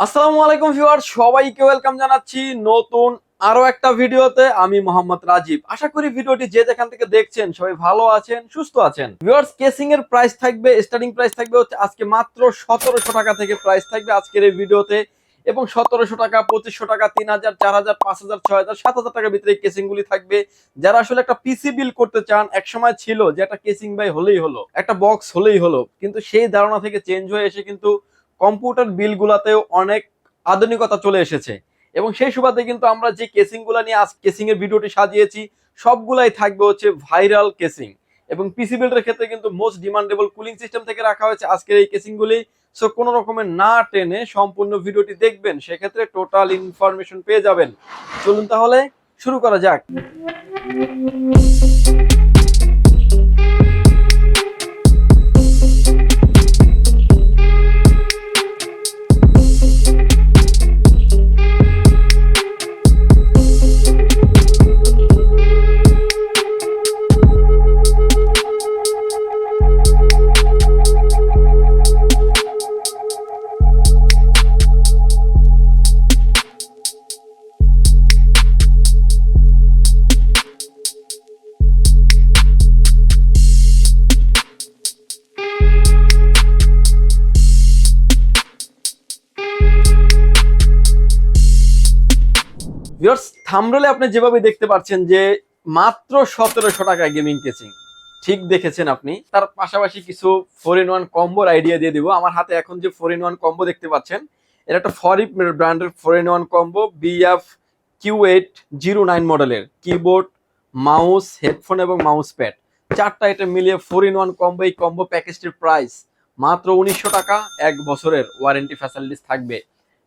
আসসালামু আলাইকুম ভিউয়ার, সবাইকে ওয়েলকাম জানাচ্ছি নতুন আরও একটা ভিডিওতে। আমি মোহাম্মদ রাজীব। আশা করি ভিডিওটি যে যেখান থেকে দেখছেন সবাই ভালো আছেন, সুস্থ আছেন। ভিউয়ার্স কেসিং এর প্রাইস থাকবে স্টার্টিং প্রাইস থাকবে হচ্ছে আজকে মাত্র সতেরোশো টাকা থেকে প্রাইস থাকবে আজকের এই ভিডিওতে। এবং সতেরোশো টাকা, পঁচিশশো টাকা, তিন হাজার, চার হাজার, পাঁচ হাজার, ছয় হাজার, সাত হাজার টাকার ভিতরে কেসিং গুলি থাকবে। যারা আসলে একটা পিসি বিল করতে চান এক সময় ছিল যে একটা কেসিং বাই হলেই হলো, একটা বক্স হলেই হলো। কিন্তু সেই ধারণা থেকে চেঞ্জ হয়ে এসে কিন্তু কম্পিউটার বিলগুলাতেও অনেক আধুনিকতা চলে এসেছে। এবং সেই সুবাদে কিন্তু আমরা যে কেসিংগুলা নিয়ে আজ কেসিং এর ভিডিওটি সাজিয়েছি, সবগুলাই থাকবে হচ্ছে ভাইরাল কেসিং। এবং পিসি বিল্ডের ক্ষেত্রে কিন্তু মোস্ট ডিমান্ডেবল কুলিং সিস্টেম থেকে রাখা হয়েছে আজকের এই কেসিং গুলি সো কোনো রকমের না টেনে সম্পূর্ণ ভিডিওটি দেখবেন, সেক্ষেত্রে টোটাল ইনফরমেশন পেয়ে যাবেন। চলুন তাহলে শুরু করা যাক। ভিউয়ার্স থামরলে আপনি যেভাবে দেখতে পাচ্ছেন যে মাত্র সতেরোশো টাকা গেমিং কেচিং ঠিক দেখেছেন আপনি। তার পাশাপাশি কিছু ফোর ইন ওয়ান কম্বোর আইডিয়া দিয়ে দিব। আমার হাতে এখন যে ফোর ইন ওয়ান কম্বো দেখতে পাচ্ছেন এটা একটা ফরিপ ব্র্যান্ডের four in one combo BF Q eight zero nine মডেলের কিবোর্ড মাউস হেডফোন এবং মাউস প্যাড চারটা এটা মিলিয়ে ফোর ইন ওয়ান কম্বো এই কম্বো প্যাকেজটির প্রাইস মাত্র উনিশশো টাকা, এক বছরের ওয়ারেন্টি ফ্যাসিলিটিস থাকবে।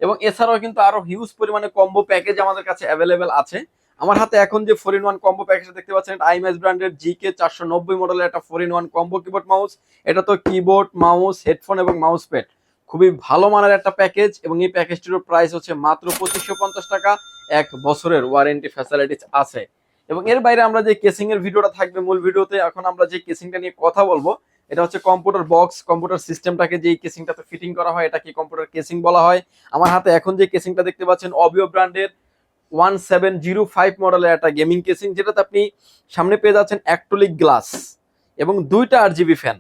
এবং এছাড়াও কিন্তু আরও হিউজ পরিমাণে কম্বো প্যাকেজ আমাদের কাছে অ্যাভেলেবেল আছে। আমার হাতে এখন যে four in one combo package দেখতে পাচ্ছেন আইএমএস ব্র্যান্ডের জিকে চারশো নব্বই মডেলের একটা four in one combo keyboard mouse এটা তো কিবোর্ড মাউস হেডফোন এবং মাউস প্যাড খুবই ভালো মানের একটা প্যাকেজ এবং এই প্যাকেজটির প্রাইস হচ্ছে মাত্র পঁচিশশো পঞ্চাশ টাকা। এক বছরের ওয়ারেন্টি ফ্যাসিলিটিস আছে। এবং এর বাইরে আমরা যে কেসিং এর ভিডিওটা থাকবে, মূল ভিডিওতে এখন আমরা যে কেসিংটা নিয়ে কথা বলব এটা হচ্ছে কম্পিউটার বক্স কম্পিউটার সিস্টেমটাকে যে কেসিংটাতে ফিটিং করা হয়, এটাকে কম্পিউটার কেসিং বলা হয়। আমার হাতে এখন যে কেসিংটা দেখতে পাচ্ছেন অবিও ব্র্যান্ডের ওয়ান সেভেন জিরো ফাইভ মডেলের একটা গেমিং কেসিং যেটাতে আপনি সামনে পেয়ে যাচ্ছেন অ্যাক্টোলিক গ্লাস এবং দুইটা আর জিবি ফ্যান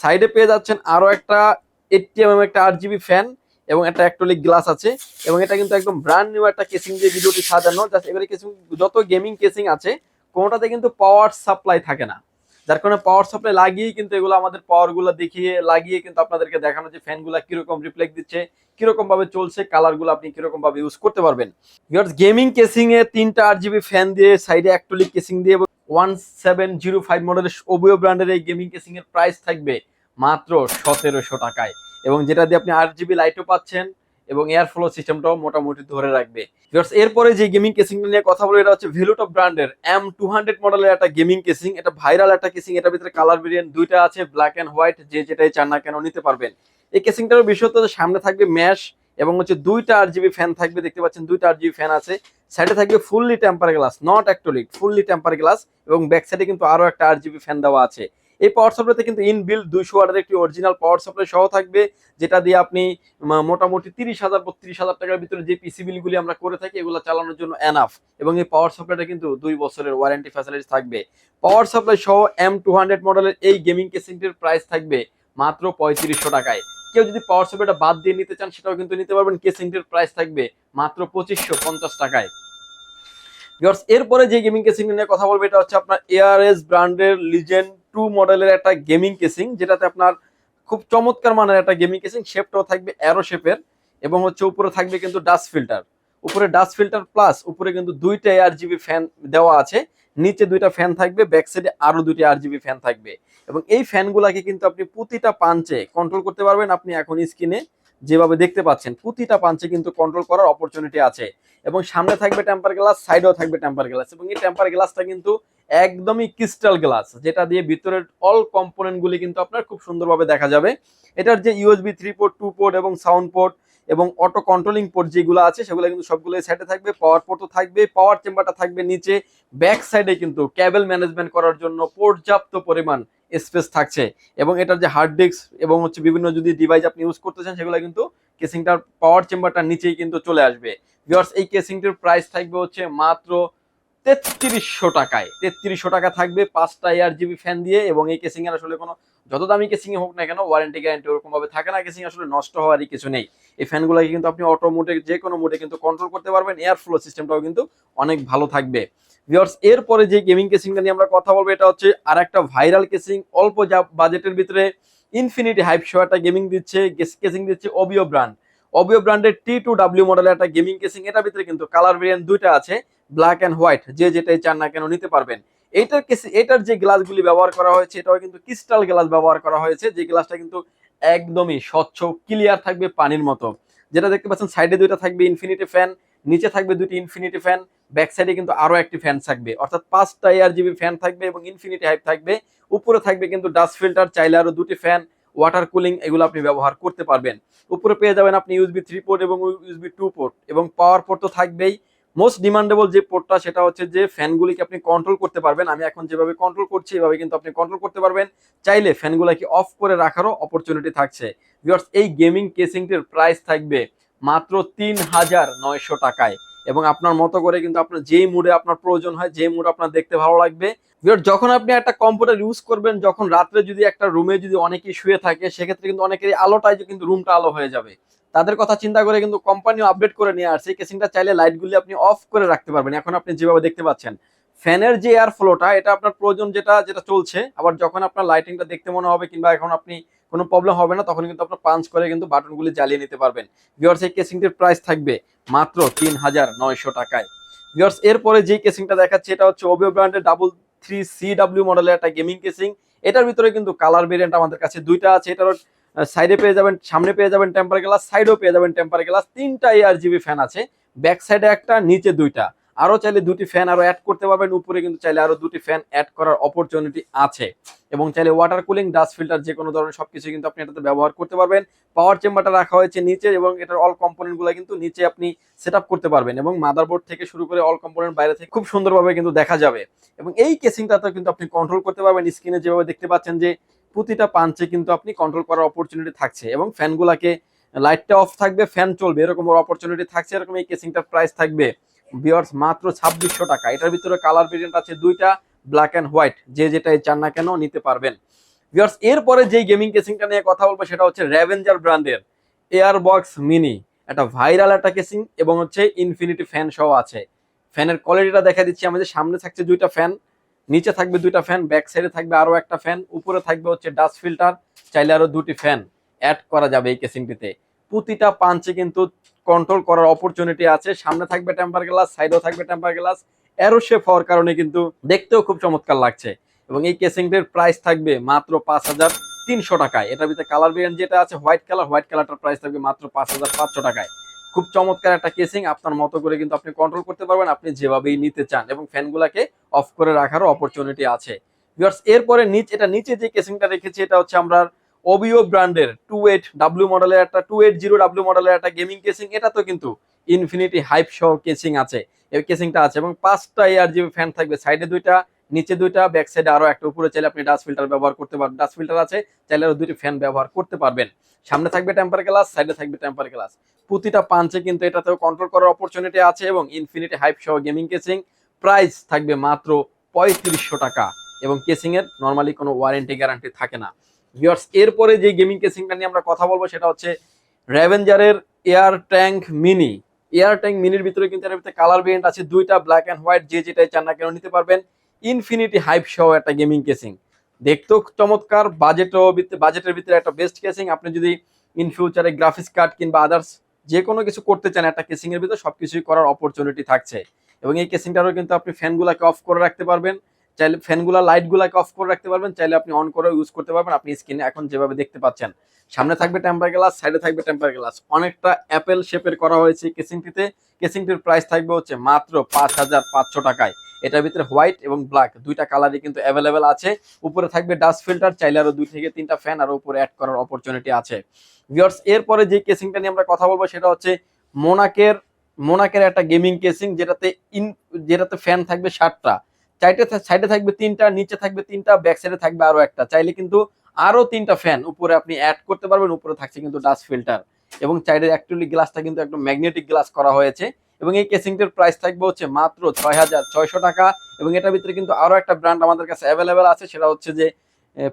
সাইডে পেয়ে যাচ্ছেন আরও একটা এইটটি এম একটা আট জিবি ফ্যান এবং একটা অ্যাক্টোলিক গ্লাস আছে এবং এটা কিন্তু একদম ব্র্যান্ড নিউ একটা কেসিং দিয়ে ভিডিওটি সাজানো। জাস্ট এবারে কেসিং যত গেমিং কেসিং আছে, কোনোটাতে কিন্তু পাওয়ার সাপ্লাই থাকে না। যার কারণে পাওয়ার সাপ্লাই লাগিয়েই কিন্তু এগুলো আমাদের পাওয়ারগুলো দেখিয়ে, লাগিয়ে কিন্তু আপনাদেরকে দেখানো যে ফ্যানগুলা কীরকম রিফ্লেক্ট দিচ্ছে, কীরকম ভাবে চলছে কালারগুলো আপনি কীরকম ভাবে ইউজ করতে পারবেন। গেমিং কেসিং এ তিনটা আট জিবি ফ্যান দিয়ে সাইডে অ্যাক্টোলিক কেসিং দিয়ে ওয়ান সেভেন জিরো ফাইভ মডেলের ওবিও ব্র্যান্ডের এই গেমিং কেসিং এর প্রাইস থাকবে মাত্র সতেরোশো টাকায়। এবং যেটা দিয়ে আপনি আট জিবি লাইটও পাচ্ছেন এবং এয়ার ফ্লো সিস্টেমটাও মোটামুটি ধরে রাখবে। এরপরে যে গেমিং কেসিং নিয়ে কথা বলি এটা হচ্ছে ভেলুটপ ব্র্যান্ডের এম টু হান্ড্রেড মডেলের একটা গেমিং কেসিং এটা ভাইরাল একটা কেসিং এটার ভিতরে কালার ভেরিয়েন্ট দুইটা আছে ব্ল্যাক অ্যান্ড হোয়াইট যে যেটাই চান না কেন নিতে পারবেন। এই কেসিংটার বিশেষত হচ্ছে সামনে থাকবে ম্যাশ এবং হচ্ছে দুইটা আর জিবি ফ্যান থাকবে, দেখতে পাচ্ছেন দুইটা আর জিবি ফ্যান আছে। সাইডে থাকবে fully temper glass not acrylic fully temper glass এবং ব্যাক সাইডে কিন্তু আরও একটা আর জিবি ফ্যান দেওয়া আছে। এই পাওয়ার সাপ্লাইতে কিন্তু ইনবিল্ড দুইশো ওয়াটের একটি অরিজিনাল পাওয়ার সাপ্লাই সহ থাকবে, যেটা দিয়ে আপনি মোটামুটি তিরিশ হাজার, বত্রিশ হাজার টাকার ভিতরে যে পিসি বিলগুলি আমরা করে থাকি, এগুলো চালানোর জন্য এনাফ এবং এই পাওয়ার সাপ্লাইটা কিন্তু দুই বছরের ওয়ারেন্টি ফ্যাসিলিটি থাকবে। পাওয়ার সাপ্লাই সহ এম টু হান্ড্রেড মডেলের এই গেমিং কেসিংটির প্রাইস থাকবে মাত্র পঁয়ত্রিশশো টাকায়। কেউ যদি পাওয়ার সাপ্লাইটা বাদ দিয়ে নিতে চান, সেটাও কিন্তু নিতে পারবেন। কেসিংটির প্রাইস থাকবে মাত্র পঁচিশশো পঞ্চাশ টাকায়। এরপরে যে গেমিং কেসিং নিয়ে কথা বলব, এটা হচ্ছে আপনার এআরএস ব্র্যান্ডের লিজেন্ড টু মডেলের একটা গেমিং কেসিং, যেটাতে আপনার খুব চমৎকার মানের একটা গেমিং কেসিং, শেপটাও থাকবে অ্যারো শেপের এবং হচ্ছে উপরে থাকবে কিন্তু ডাস্ট ফিল্টার। উপরে ডাস্ট ফিল্টার প্লাস উপরে কিন্তু দুইটা আর জিবি ফ্যান দেওয়া আছে, নিচে দুইটা ফ্যান থাকবে, ব্যাক সাইডে আরও দুইটা আর জিবি ফ্যান থাকবে। এবং এই ফ্যানগুলাকে কিন্তু আপনি প্রতিটা পাঞ্চে কন্ট্রোল করতে পারবেন, আপনি এখন স্ক্রিনে যেভাবে দেখতে পাচ্ছেন, প্রতিটা পাঞ্চে কিন্তু কন্ট্রোল করার অপরচুনিটি আছে। এবং সামনে থাকবে টেম্পার গ্লাস সাইডেও থাকবে টেম্পার গ্লাস এবং এই টেম্পার গ্লাসটা কিন্তু একদমই ক্রিস্টাল গ্লাস যেটা দিয়ে ভিতরের অল কম্পোনেন্ট গুলি কিন্তু আপনার খুব সুন্দরভাবে দেখা যাবে। এটার যে USB three port two port এবং সাউন্ড পোর্ট এবং অটো কন্ট্রোলিং পোর্ট যেগুলো আছে, সেগুলো কিন্তু সবগুলো সাইডে থাকবে পাওয়ার পোর্টও থাকবে পাওয়ার চেম্বারটা থাকবে নিচে। ব্যাক সাইডে কিন্তু ক্যাবেল ম্যানেজমেন্ট করার জন্য পর্যাপ্ত পরিমাণ স্পেস থাকছে এবং এটার যে হার্ড ডিস্ক এবং হচ্ছে বিভিন্ন যদি ডিভাইস আপনি ইউজ করতে চান, সেগুলো কিন্তু কেসিংটার পাওয়ার চেম্বারটার নিচেই কিন্তু চলে আসবে। ভিউয়ার্স এই কেসিংটির প্রাইস থাকবে হচ্ছে মাত্র তেত্রিশশো টাকায়। তেত্রিশশো টাকা থাকবে পাঁচটা এয়ার জিবি ফ্যান দিয়ে এবং এই কেসিং এর আসলে কোনো যত দামি কেসিং হোক না কেন ওয়ারেন্টি গ্যারান্টি ওরকম ভাবে থাকে না। কেসিং আসলে নষ্ট হওয়ারই কিছু নেই। এই ফ্যানগুলোকে কিন্তু আপনি অটো মোডে যে কোনো মোডে কিন্তু কন্ট্রোল করতে পারবেন। এয়ার ফ্লো সিস্টেমটাও কিন্তু অনেক ভালো থাকবে। ভিউয়ার্স এরপরে যে গেমিং কেসিংটা নিয়ে আমরা কথা বলব, এটা হচ্ছে আর একটা ভাইরাল কেসিং অল্প যা বাজেটের ভিতরে ইনফিনিটি হাইপ শো একটা গেমিং দিচ্ছে কেসিং দিচ্ছে অবিও ব্র্যান্ড অবিও ব্র্যান্ডের টি টু ডাব্লিউ মডেলের একটা গেমিং কেসিং এটার ভিতরে কিন্তু কালার ভেরিয়েন্ট দুইটা আছে। ব্ল্যাক অ্যান্ড হোয়াইট যে যেটাই চান না কেন নিতে পারবেন। এইটার এটার যে গ্লাসগুলি ব্যবহার করা হয়েছে, এটাও কিন্তু ক্রিস্টাল গ্লাস ব্যবহার করা হয়েছে, যে গ্লাসটা কিন্তু একদমই স্বচ্ছ ক্লিয়ার থাকবে পানির মতো। যেটা দেখতে পাচ্ছেন সাইডে দুইটা থাকবে ইনফিনিটি ফ্যান নিচে থাকবে দুটি ইনফিনিটি ফ্যান ব্যাক সাইডে কিন্তু আরও একটি ফ্যান থাকবে। অর্থাৎ পাঁচটা এয়ার জিবি ফ্যান থাকবে এবং ইনফিনিটি হাইপ থাকবে। উপরে থাকবে কিন্তু ডাস্ট ফিল্টার চাইলে আরও দুটি ফ্যান ওয়াটার কুলিং এগুলো আপনি ব্যবহার করতে পারবেন। উপরে পেয়ে যাবেন আপনি ইউএসবি থ্রি পোর্ট এবং ইউএসবি টু পোর্ট এবং পাওয়ার পোর্ট তো থাকবেই। মোস্ট ডিমান্ডেবল যে পোর্টটা সেটা হচ্ছে যে ফ্যানগুলিকে আপনি কন্ট্রোল করতে পারবেন। আমি এখন যেভাবে কন্ট্রোল করছি, এভাবে কিন্তু আপনি কন্ট্রোল করতে পারবেন। চাইলে ফ্যানগুলোকে অফ করে রাখারও অপরচুনিটি থাকছে। ভিউয়ার্স এই গেমিং কেসিংটির প্রাইস থাকবে মাত্র তিন হাজার নয়শো টাকায়। এবং আপনার মতো করে কিন্তু আপনার যেই মুডে আপনার প্রয়োজন হয় যে মুড আপনার দেখতে ভালো লাগবে। যখন আপনি একটা কম্পিউটার ইউজ করবেন, যখন রাত্রে যদি একটা রুমে যদি অনেকেই শুয়ে থাকে, সেক্ষেত্রে কিন্তু অনেকেরই আলোটাই কিন্তু রুমটা আলো হয়ে যাবে। তাদের কথা চিন্তা করে কিন্তু কোম্পানিও আপডেট করে নিয়ে আসছে। কেসিংটা চাইলে লাইটগুলি আপনি অফ করে রাখতে পারবেন। এখন আপনি যেভাবে দেখতে পাচ্ছেন, ফ্যানের যে এয়ার ফ্লোটা এটা আপনার প্রয়োজন যেটা যেটা চলছে। আবার যখন আপনার লাইটিংটা দেখতে মনে হবে কিংবা এখন আপনি কোনো প্রবলেম হবে না, তখন কিন্তু আপনার পাঞ্চ করে কিন্তু বাটনগুলি জ্বালিয়ে নিতে পারবেন। ভিওর্স এই কেসিংটির প্রাইস থাকবে মাত্র তিন হাজার নয়শো টাকায়। ভিওর্স এরপরে যে কেসিংটা দেখাচ্ছে, এটা হচ্ছে ওবিও ব্র্যান্ডের ডাবল থ্রি সি ডাব্লিউ মডেলের একটা গেমিং কেসিং এটার ভিতরে কিন্তু কালার ভেরিয়েন্ট আমাদের কাছে দুইটা আছে। এটার সাইডে পেয়ে যাবেন, সামনে পেয়ে যাবেন টেম্পার গ্লাস সাইডেও পেয়ে যাবেন টেম্পার গ্লাস তিনটা এয়ার জিবি ফ্যান আছে। ব্যাক সাইডে একটা, নিচে দুইটা। আরও চাইলে দুটি ফ্যান আরও অ্যাড করতে পারবেন। উপরে কিন্তু চাইলে আরও দুটি ফ্যান অ্যাড করার অপরচুনিটি আছে। এবং চাইলে ওয়াটার কুলিং ডাস্ট ফিল্টার যে কোনো ধরনের সবকিছু কিন্তু আপনি এটাতে ব্যবহার করতে পারবেন। পাওয়ার চেম্বারটা রাখা হয়েছে নিচে এবং এটার অল কম্পোনেন্টগুলো কিন্তু নিচে আপনি সেট করতে পারবেন এবং মাদারবোর্ড থেকে শুরু করে অল কম্পোনেন্ট বাইরে থেকে খুব সুন্দরভাবে কিন্তু দেখা যাবে। এবং এই কেসিংটাতে কিন্তু আপনি কন্ট্রোল করতে পারবেন। স্ক্রিনে যেভাবে দেখতে পাচ্ছেন যে প্রতিটা পাঞ্চে কিন্তু আপনি কন্ট্রোল করার অপরচুনিটি থাকছে এবং ফ্যানগুলাকে লাইটটা অফ থাকবে ফ্যান চলবে, এরকম অপরচুনিটি থাকছে, এরকম এই কেসিংটার প্রাইস থাকবে। বিয়ার্স মাত্র ছাব্বিশশো টাকা। এটার ভিতরে কালার ভেরিয়েন্ট আছে দুইটা ব্ল্যাক অ্যান্ড হোয়াইট যে যেটাই চান না কেন নিতে পারবেন। বিয়ার্স এরপরে যেই গেমিং কেসিংটা নিয়ে কথা বলব, সেটা হচ্ছে র্যাভেঞ্জার ব্র্যান্ডের এয়ার বক্স মিনি একটা ভাইরাল একটা কেসিং এবং হচ্ছে ইনফিনিটি ফ্যান সহ আছে। ফ্যানের কোয়ালিটিটা দেখা দিচ্ছি। আমাদের সামনে থাকছে দুইটা ফ্যান নিচে থাকবে দুইটা ফ্যান ব্যাক সাইডে থাকবে আরও একটা ফ্যান উপরে থাকবে হচ্ছে ডাস্ট ফিল্টার চাইলে আরও দুটি ফ্যান অ্যাড করা যাবে এই কেসিংটিতে প্রতিটা পাঞ্চে কিন্তু কন্ট্রোল করার অপরচুনিটি আছে। সামনে থাকবে টেম্পার গ্লাস সাইডেও থাকবে টেম্পার গ্লাস এরো শেপ হওয়ার কারণে কিন্তু দেখতেও খুব চমৎকার লাগছে। এবং এই কেসিংটির প্রাইস থাকবে মাত্র পাঁচ হাজার তিনশো টাকায়। এটার ভিতরে কালার ভেরিয়েন্ট যেটা আছে হোয়াইট কালার হোয়াইট কালারটার প্রাইস থাকবে মাত্র পাঁচ হাজার পাঁচশো টাকায়। খুব চমৎকার একটা কেসিং আপনার মতো করে কিন্তু আপনি কন্ট্রোল করতে পারবেন, আপনি যেভাবেই নিতে চান এবং ফ্যানগুলাকে অফ করে রাখারও অপরচুনিটি আছে। ভিউয়ার্স এরপরে নিচ, এটা নিচে যে কেসিংটা রেখেছি, এটা হচ্ছে আমরা ওবিও ব্র্যান্ডের টু এইট ডাব্লিউ মডেলের একটা টু এইট জিরো ডাব্লিউ মডেলের একটা গেমিং কেসিং এটা তো কিন্তু ইনফিনিটি হাইপ সহ কেসিং আছে। এই কেসিংটা আছে এবং পাঁচটা এয়ার জিবি ফ্যান থাকবে সাইডে দুইটা নিচে দুইটা ব্যাক সাইডে আরও একটা, উপরে চাইলে আপনি ডাস্ট ফিল্টার ব্যবহার করতে পারবেন ডাস্ট ফিল্টার আছে, চাইলে আরও দুইটি ফ্যান ব্যবহার করতে পারবেন। সামনে থাকবে টেম্পার গ্লাস সাইডে থাকবে টেম্পার গ্লাস প্রতিটা পাঞ্চে কিন্তু এটাতেও কন্ট্রোল করার অপরচুনিটি আছে এবং ইনফিনিটি হাইপ সহ গেমিং কেসিং প্রাইস থাকবে মাত্র পঁয়ত্রিশশো টাকা এবং কেসিং এর নর্মালি কোনো ওয়ারেন্টি গ্যারান্টি থাকে না। ভিউয়ার্স এরপরে যে গেমিং কেসিংটা নিয়ে আমরা কথা বলব সেটা হচ্ছে র্যাভেঞ্জারের air tank mini air tank মিনির ভিতরে কিন্তু এর ভিতরে কালার ভেরিয়েন্ট আছে, দুইটা ব্ল্যাক অ্যান্ড হোয়াইট যে যেটাই চান না কেন নিতে পারবেন। ইনফিনিটি হাইপ সহ একটা গেমিং কেসিং দেখতেও চমৎকার বাজেটও বাজেটের ভিতরে একটা বেস্ট কেসিং আপনি যদি ইন ফিউচারে গ্রাফিক্স কার্ড কিংবা আদার্স যে কোনো কিছু করতে চান, একটা কেসিংয়ের ভিতরে সব কিছুই করার অপরচুনিটি থাকছে। এবং এই কেসিংটারও কিন্তু আপনি ফ্যানগুলোকে অফ করে রাখতে পারবেন। চাইলে ফ্যানগুলা, লাইটগুলাকে অফ করে রাখতে পারবেন, চাইলে আপনি অন করে ইউজ করতে পারবেন, আপনি স্ক্রিনে এখন যেভাবে দেখতে পাচ্ছেন। সামনে থাকবে টেম্পার গ্লাস সাইডে থাকবে টেম্পার গ্লাস অনেকটা অ্যাপেল শেপের করা হয়েছে কেসিংটিতে কেসিংটির প্রাইস থাকবে হচ্ছে মাত্র পাঁচ হাজার পাঁচশো টাকায়। এটার ভিতরে হোয়াইট এবং ব্ল্যাক দুইটা কালারই কিন্তু অ্যাভেলেবেল আছে। উপরে থাকবে ডাস্ট ফিল্টার চাইলে আরও দুই থেকে তিনটা ফ্যান আরও উপরে অ্যাড করার অপরচুনিটি আছে। ভিউয়ার্স এরপরে যে কেসিংটা নিয়ে আমরা কথা বলব সেটা হচ্ছে মোনাকের মোনাকের একটা গেমিং কেসিং যেটাতে ইন যেটাতে ফ্যান থাকবে ষাটটা সাইডে থাকবে তিনটা, নিচে থাকবে তিনটা ব্যাক সাইডে থাকবে আরও একটা। চাইলে কিন্তু আরও তিনটা ফ্যান উপরে আপনি অ্যাড করতে পারবেন, উপরে থাকছে কিন্তু ডাস্ট ফিল্টার এবং অ্যাকচুয়ালি গ্লাসটা কিন্তু একদম ম্যাগনেটিক গ্লাস করা হয়েছে। এবং এই কেসিংটির প্রাইস থাকবে হচ্ছে মাত্র ছয় হাজার ছয়শো টাকা। এবং এটার ভিতরে কিন্তু আরও একটা ব্র্যান্ড আমাদের কাছে অ্যাভেলেবেল আছে, সেটা হচ্ছে যে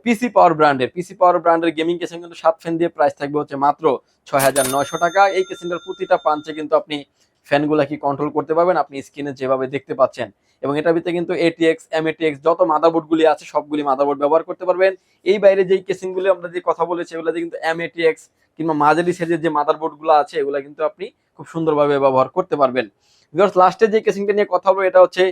পিসি পাওয়ার ব্র্যান্ডের পিসি পাওয়ার ব্র্যান্ডের গেমিং কেসিং কিন্তু সাত ফ্যান দিয়ে প্রাইস থাকবে হচ্ছে মাত্র ছয় হাজার নয়শো টাকা। এই কেসিংটার প্রতিটা পাঞ্চে কিন্তু আপনি ফ্যানগুলা কি কন্ট্রোল করতে পারবেন? আপনি স্ক্রিনে যেভাবে দেখতে পাচ্ছেন। এবং এটার ভিতরে কিন্তু এটিএক্স এমএটিএক্স যত মাদারবোর্ডগুলি আছে, সবগুলি মাদারবোর্ড ব্যবহার করতে পারবেন। এই বাইরে যেই কেসিংগুলি আমরা যে কথা বলেছি, এগুলো কিন্তু এমএটিএক্স কিংবা মাঝারি সাইজের যে মাদারবোর্ডগুলো আছে, এগুলো কিন্তু আপনি খুব সুন্দরভাবে ব্যবহার করতে পারবেন। বিকজ লাস্টে যে কেসিংটা নিয়ে কথা বলব, এটা হচ্ছে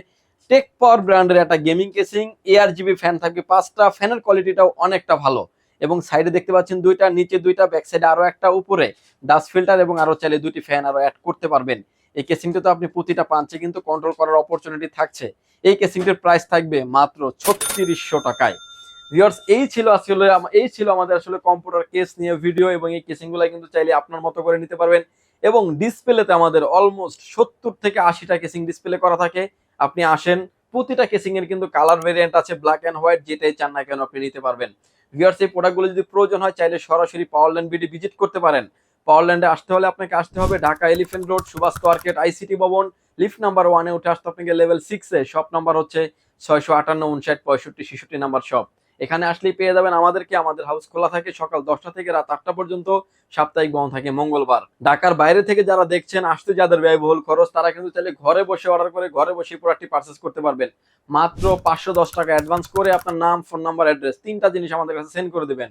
টেক পাওয়ার ব্র্যান্ডের একটা gaming casing ARGB fan থাকবে, পাঁচটা ফ্যানের কোয়ালিটিটাও অনেকটা ভালো। এবং সাইডে দেখতে পাচ্ছেন দুইটা, নিচে দুইটা ব্যাক সাইডে আরও একটা, উপরে। ডাস্ট ফিল্টার এবং আরও চাইলে দুইটি ফ্যান আরও অ্যাড করতে পারবেন। এই কেসিংটা তো আপনি প্রতিটা পাঞ্চে কিন্তু কন্ট্রোল করার অপরচুনিটি থাকছে। এই কেসিংটির প্রাইস থাকবে মাত্র ছত্রিশশো টাকায়। ভিউয়ার্স এই ছিল আসলে এই ছিল আমাদের আসলে কম্পিউটার কেস নিয়ে ভিডিও এবং এই কেসিংগুলো কিন্তু চাইলে আপনার মতো করে নিতে পারবেন এবং ডিসপ্লেতে আমাদের অলমোস্ট সত্তর থেকে আশিটা কেসিং ডিসপ্লে করা থাকে। আপনি আসেন, প্রতিটা কেসিং এর কিন্তু কালার ভেরিয়েন্ট আছে ব্ল্যাক অ্যান্ড হোয়াইট যেটাই চান না কেন আপনি নিতে পারবেন। ভিউয়ার্স এই প্রোডাক্টগুলো যদি প্রয়োজন হয়, চাইলে সরাসরি পাওয়ারল্যান্ড বিডি ভিজিট করতে পারেন। পাওয়ারল্যান্ডে আসতে হলে আপনাকে আসতে হবে Dhaka elephant road Subhash market ICT ভবন। লিফট নাম্বার ওয়ানে উঠে আসতে আপনাকে লেভেল সিক্সে শপ নাম্বার হচ্ছে ছয়শো আটান্ন, উনষাট, পঁয়ষট্টি, ছেষট্টি নাম্বার শপ এখানে আসলেই পেয়ে যাবেন আমাদেরকে। আমাদের হাউস খোলা থাকে সকাল দশটা থেকে রাত আটটা পর্যন্ত। সাপ্তাহিক বন্ধ থাকে মঙ্গলবার। ঢাকার বাইরে থেকে যারা দেখছেন, আসতে যাদের ব্যয়বহুল খরচ, তারা কিন্তু চাইলে ঘরে বসে অর্ডার করে, ঘরে বসে প্রোডাক্টটি পার্চেস করতে পারবেন। মাত্র পাঁচশো দশ টাকা অ্যাডভান্স করে আপনার নাম ফোন নাম্বার অ্যাড্রেস তিনটা জিনিস আমাদের কাছে সেন্ড করে দেবেন।